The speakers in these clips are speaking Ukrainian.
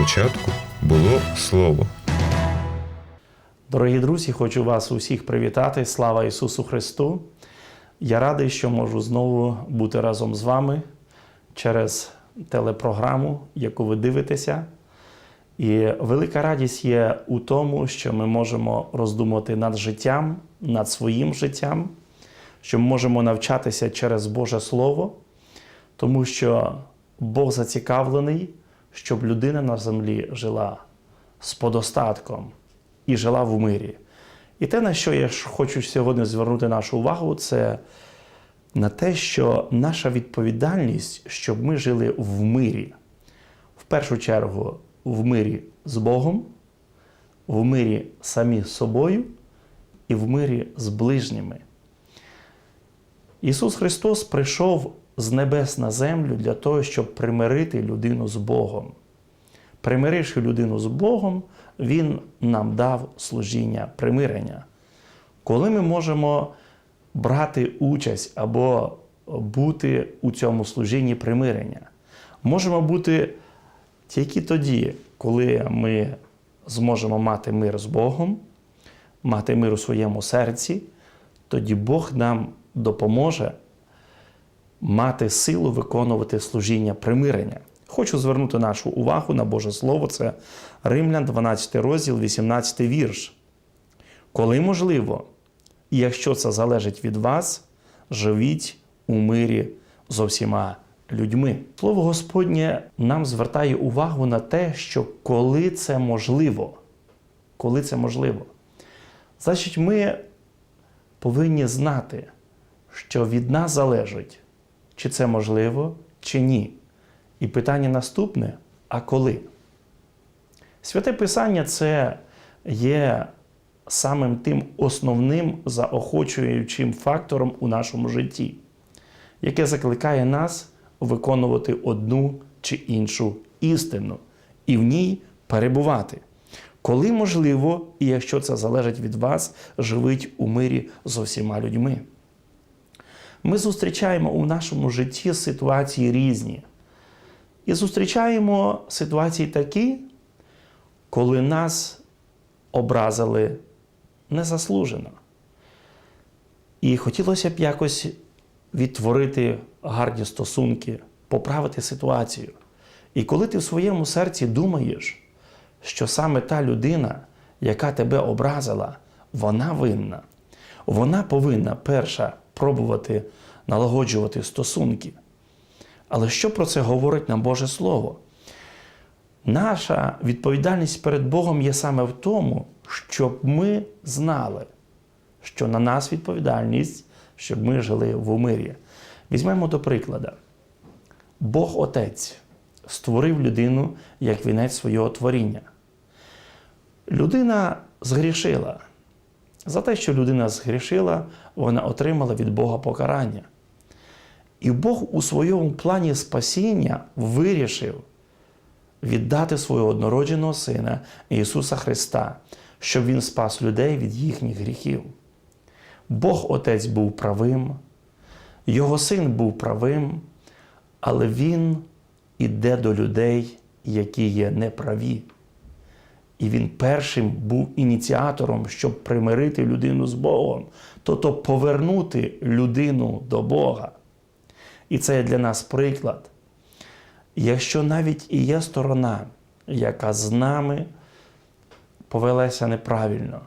Початку було слово. Дорогі друзі, хочу вас усіх привітати. Слава Ісусу Христу! Я радий, що можу знову бути разом з вами через телепрограму, яку ви дивитеся. І велика радість є у тому, що ми можемо роздумувати над життям, над своїм життям, що ми можемо навчатися через Боже Слово, тому що Бог зацікавлений, щоб людина на землі жила з подостатком і жила в мирі. І те, на що я хочу сьогодні звернути нашу увагу, це на те, що наша відповідальність, щоб ми жили в мирі. В першу чергу в мирі з Богом, в мирі самі з собою і в мирі з ближніми. Ісус Христос прийшов з небес на землю для того, щоб примирити людину з Богом. Примиривши людину з Богом, Він нам дав служіння примирення. Коли ми можемо брати участь або бути у цьому служінні примирення, можемо бути тільки тоді, коли ми зможемо мати мир з Богом, мати мир у своєму серці, тоді Бог нам допоможе мати силу виконувати служіння примирення. Хочу звернути нашу увагу на Боже Слово, це Римлян, 12 розділ, 18 вірш. Коли можливо, і якщо це залежить від вас, живіть у мирі з усіма людьми. Слово Господнє нам звертає увагу на те, що коли це можливо, коли це можливо, значить, ми повинні знати, що від нас залежить, чи це можливо, чи ні. І питання наступне: а коли? Святе Писання це є самим тим основним заохочуючим фактором у нашому житті, яке закликає нас виконувати одну чи іншу істину і в ній перебувати. Коли можливо, і якщо це залежить від вас, живіть у мирі з усіма людьми. Ми зустрічаємо у нашому житті ситуації різні. І зустрічаємо ситуації такі, коли нас образили незаслужено. І хотілося б якось відтворити гарні стосунки, поправити ситуацію. І коли ти в своєму серці думаєш, що саме та людина, яка тебе образила, вона винна, вона повинна перша пробувати налагоджувати стосунки. Але що про це говорить нам Боже Слово? Наша відповідальність перед Богом є саме в тому, щоб ми знали, що на нас відповідальність, щоб ми жили в мирі. Візьмемо до прикладу. Бог Отець створив людину як вінець свого творіння. Людина згрішила. За те, що людина згрішила, вона отримала від Бога покарання. І Бог у своєму плані спасіння вирішив віддати свого однородженого Сина Ісуса Христа, щоб Він спас людей від їхніх гріхів. Бог Отець був правим, Його син був правим, але Він іде до людей, які є неправі. І він першим був ініціатором, щоб примирити людину з Богом, тобто повернути людину до Бога. І це є для нас приклад. Якщо навіть і є сторона, яка з нами повелася неправильно,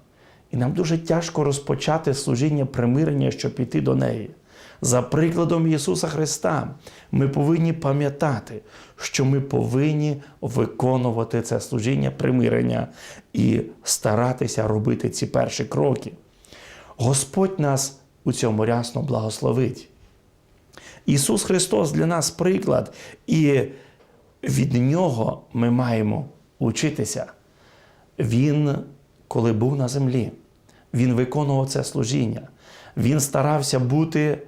і нам дуже тяжко розпочати служіння примирення, щоб піти до неї. За прикладом Ісуса Христа, ми повинні пам'ятати, що ми повинні виконувати це служіння примирення і старатися робити ці перші кроки. Господь нас у цьому рясно благословить. Ісус Христос для нас приклад, і від Нього ми маємо учитися. Він, коли був на землі, Він виконував це служіння. Він старався бути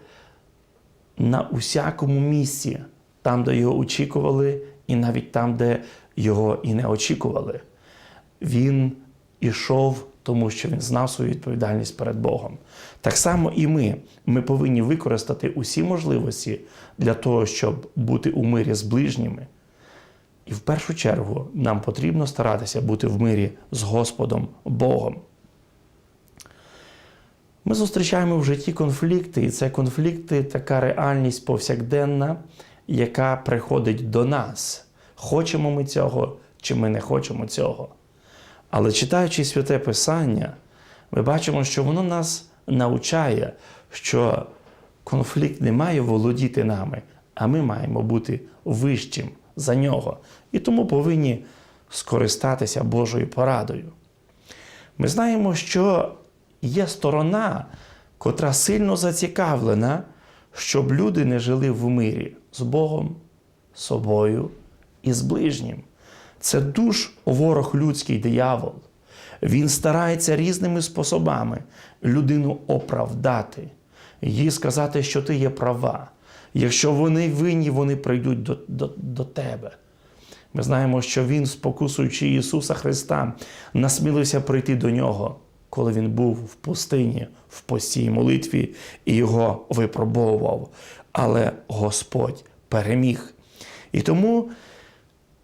на усякому місці, там, де його очікували, і навіть там, де його і не очікували. Він ішов, тому що він знав свою відповідальність перед Богом. Так само і ми. Ми повинні використати усі можливості для того, щоб бути у мирі з ближніми. І в першу чергу нам потрібно старатися бути в мирі з Господом Богом. Ми зустрічаємо в житті конфлікти, і це конфлікти така реальність повсякденна, яка приходить до нас. Хочемо ми цього, чи ми не хочемо цього. Але читаючи святе Писання, ми бачимо, що воно нас навчає, що конфлікт не має володіти нами, а ми маємо бути вищим за нього. І тому повинні скористатися Божою порадою. Ми знаємо, що є сторона, котра сильно зацікавлена, щоб люди не жили в мирі з Богом, собою і з ближнім. Це душ ворог людський диявол. Він старається різними способами людину оправдати, їй сказати, що ти є права. Якщо вони винні, вони прийдуть до, до, до тебе. Ми знаємо, що Він, спокусуючи Ісуса Христа, насмілився прийти до нього, коли Він був в пустині, в постій молитві і його випробовував. Але Господь переміг. І тому,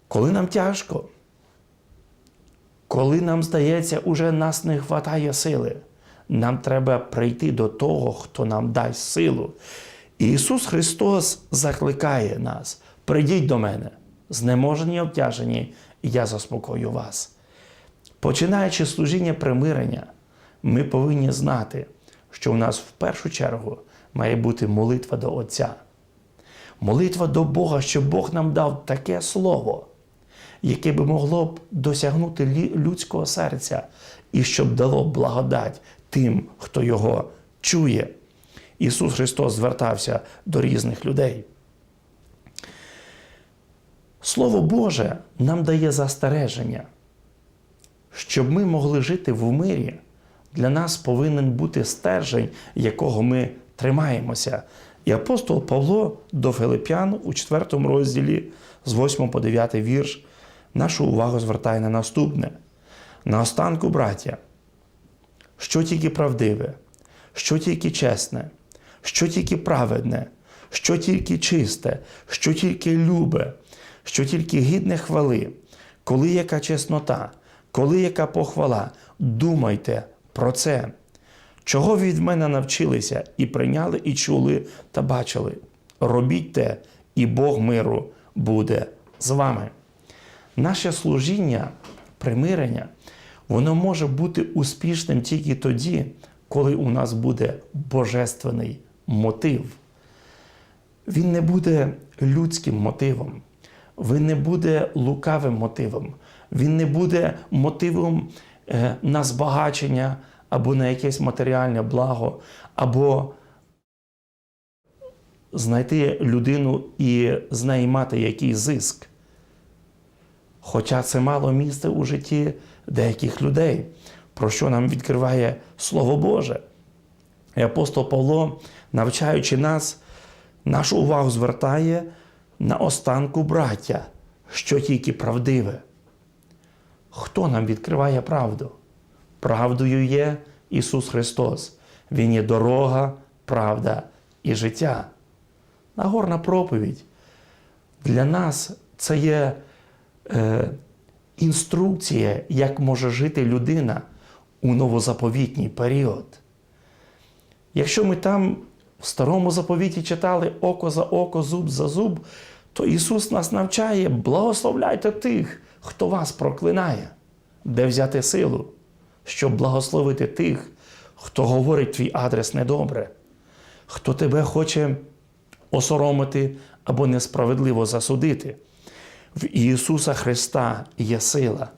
коли нам тяжко, коли нам здається, уже нас не вистачає сили, нам треба прийти до того, хто нам дасть силу. І Ісус Христос закликає нас: прийдіть до мене, знеможені, обтяжені, і я заспокою вас. Починаючи служіння примирення, ми повинні знати, що у нас в першу чергу має бути молитва до Отця. Молитва до Бога, щоб Бог нам дав таке слово, яке би могло б досягнути людського серця і щоб дало благодать тим, хто його чує. Ісус Христос звертався до різних людей. Слово Боже нам дає застереження. Щоб ми могли жити в мирі, для нас повинен бути стержень, якого ми тримаємося. І апостол Павло до Филип'ян у 4 розділі з 8 по 9 вірш нашу увагу звертає на наступне. Наостанку, браття, що тільки правдиве, що тільки чесне, що тільки праведне, що тільки чисте, що тільки любе, що тільки гідне хвали, коли яка чеснота, коли яка похвала, думайте про це. Чого від мене навчилися і прийняли, і чули та бачили. Робіть те, і Бог миру буде з вами. Наше служіння, примирення, воно може бути успішним тільки тоді, коли у нас буде божественний мотив. Він не буде людським мотивом, він не буде лукавим мотивом, він не буде мотивом на збагачення або на якесь матеріальне благо, або знайти людину і з неї мати якийсь зиск. Хоча це мало місце у житті деяких людей, про що нам відкриває Слово Боже. І апостол Павло, навчаючи нас, нашу увагу звертає на останку браття, що тільки правдиве. Хто нам відкриває правду? Правдою є Ісус Христос. Він є дорога, правда і життя. Нагорна проповідь для нас це є е, інструкція, як може жити людина у новозаповітній період. Якщо ми там в старому заповіті читали око за око, зуб за зуб, то Ісус нас навчає, благословляйте тих, хто вас проклинає, де взяти силу, щоб благословити тих, хто говорить твій адрес недобре, хто тебе хоче осоромити або несправедливо засудити. В Ісуса Христа є сила.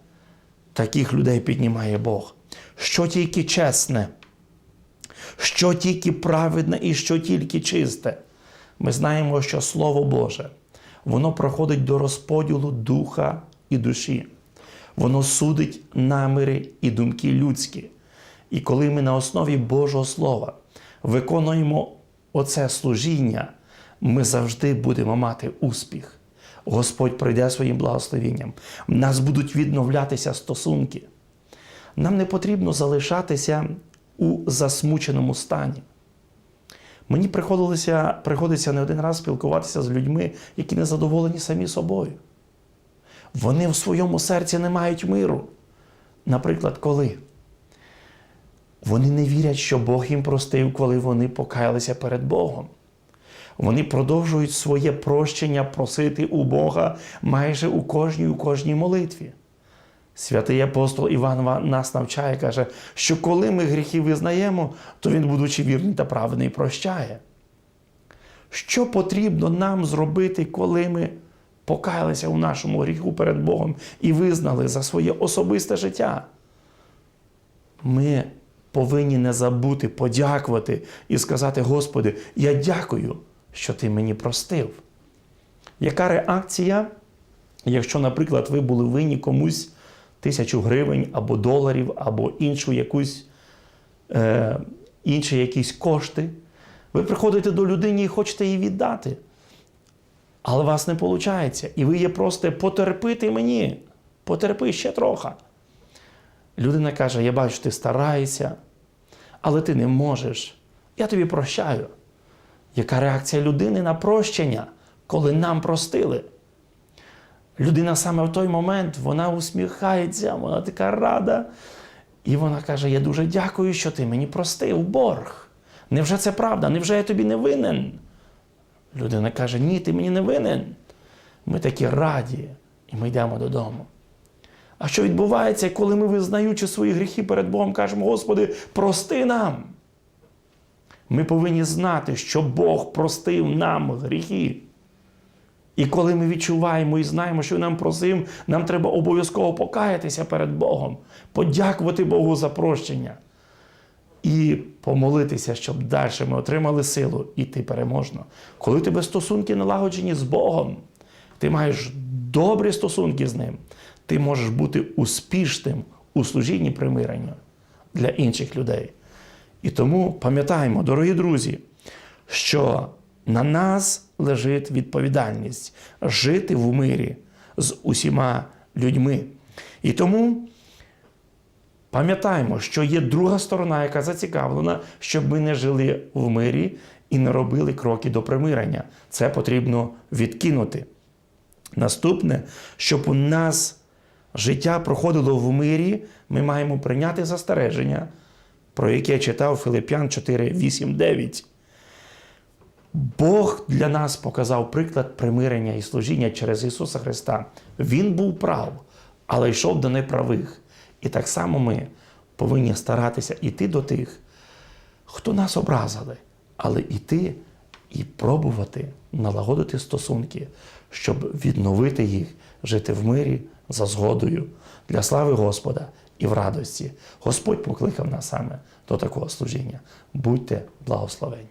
Таких людей піднімає Бог. Що тільки чесне, що тільки праведне і що тільки чисте. Ми знаємо, що Слово Боже, воно проходить до розподілу духа і душі. Воно судить наміри і думки людські. І коли ми на основі Божого Слова виконуємо оце служіння, ми завжди будемо мати успіх. Господь прийде своїм благословенням. В нас будуть відновлятися стосунки. Нам не потрібно залишатися у засмученому стані. Мені приходилося, приходиться не один раз спілкуватися з людьми, які не задоволені самі собою. Вони в своєму серці не мають миру. Наприклад, коли? Вони не вірять, що Бог їм простив, коли вони покаялися перед Богом. Вони продовжують своє прощення просити у Бога майже у кожній у кожній молитві. Святий апостол Іван нас навчає, каже, що коли ми гріхи визнаємо, то він, будучи вірний та праведний, прощає. Що потрібно нам зробити, коли ми покаялися у нашому гріху перед Богом і визнали за своє особисте життя? Ми повинні не забути подякувати і сказати: Господи, я дякую, що Ти мені простив. Яка реакція, якщо, наприклад, ви були винні комусь тисячу гривень або доларів, або іншу якусь, е, інші якісь кошти? Ви приходите до людини і хочете її віддати. Але у вас не виходить. І ви є просто потерпити мені, потерпи ще трохи. Людина каже: Я бачу, ти стараєшся, але ти не можеш. Я тобі прощаю. Яка реакція людини на прощення, коли нам простили? Людина саме в той момент вона усміхається, вона така рада. І вона каже: Я дуже дякую, що ти мені простив борг. Невже це правда? Невже я тобі не винен? Людина каже: Ні, ти мені не винен. Ми такі раді, і ми йдемо додому. А що відбувається, коли ми, визнаючи свої гріхи перед Богом, кажемо, Господи, прости нам. Ми повинні знати, що Бог простив нам гріхи. І коли ми відчуваємо і знаємо, що нам просив, нам треба обов'язково покаятися перед Богом, подякувати Богу за прощення і помолитися, щоб далі ми отримали силу іти переможно. Коли тебе стосунки налагоджені з Богом, ти маєш добрі стосунки з ним, ти можеш бути успішним у служінні примирення для інших людей. І тому пам'ятаємо, дорогі друзі, що на нас лежить відповідальність жити в мирі з усіма людьми. І тому пам'ятаємо, що є друга сторона, яка зацікавлена, щоб ми не жили в мирі і не робили кроки до примирення. Це потрібно відкинути. Наступне, щоб у нас життя проходило в мирі, ми маємо прийняти застереження, про яке читав Филип'ян 4, 8, 9. Бог для нас показав приклад примирення і служіння через Ісуса Христа. Він був прав, але йшов до неправих. І так само ми повинні старатися йти до тих, хто нас образили, але йти і пробувати налагодити стосунки, щоб відновити їх, жити в мирі за згодою для слави Господа і в радості. Господь покликав нас саме до такого служіння. Будьте благословенні.